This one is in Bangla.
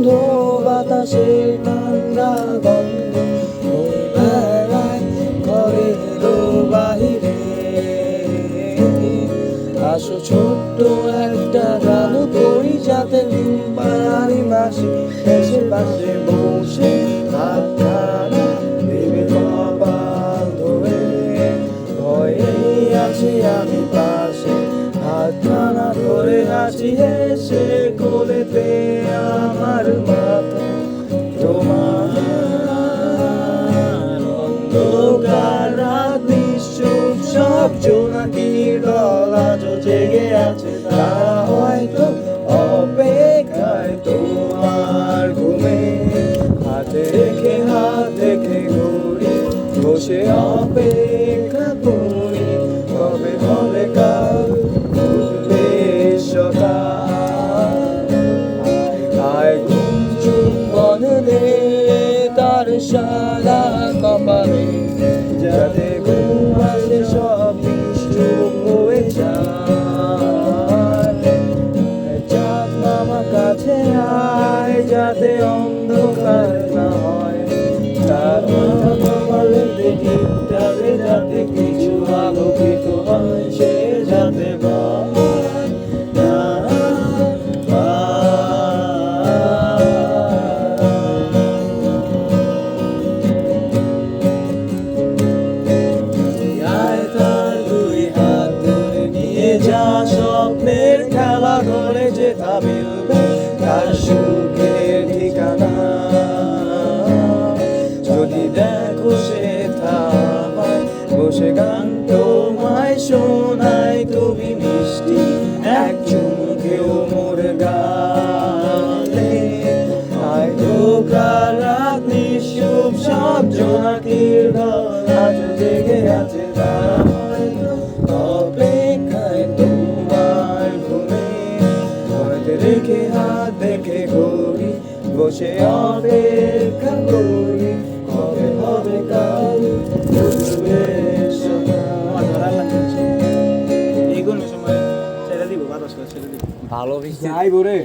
বন্ধ বাতাসের ঠান্ডা গন্ধ। ঘরের বাহিরে। আসো ছোট্ট একটা গান করি যাতে ঘুম পাড়ারি মাসে এসে পাশে বসে হাত দেবে কপাল ধরে। ধরে আছি এসে কোলেতে আমার রাত নিশ্চুপ সব জোনাকির দল আজও জেগে আছে। তারা হয়তো অপেক্ষায় তোমার ঘুমে। হাতে রেখে, হাত রেখে ঘুরি, বসে অপেক্ষা করি। কবে হবে কাল ঘুরবে সকাল? আয় যাতে ঘুম আসে সব কিছু হয়ে চাঁদ মামা কাছে আয় যাতে অন্ধকার না হয়। তার মামা দিকটাতে যাতে কিছু আলোকিত হয় স্বপ্নের খেলা করে যে তা মিলবে, তার সুখের ঠিকানা। যদি দেখো সে বসে গান তোমায় শোনায় কবি বসে অপেক্ষা করি কবে হবে কাল? ভালো বৃষ্টি যাই বরে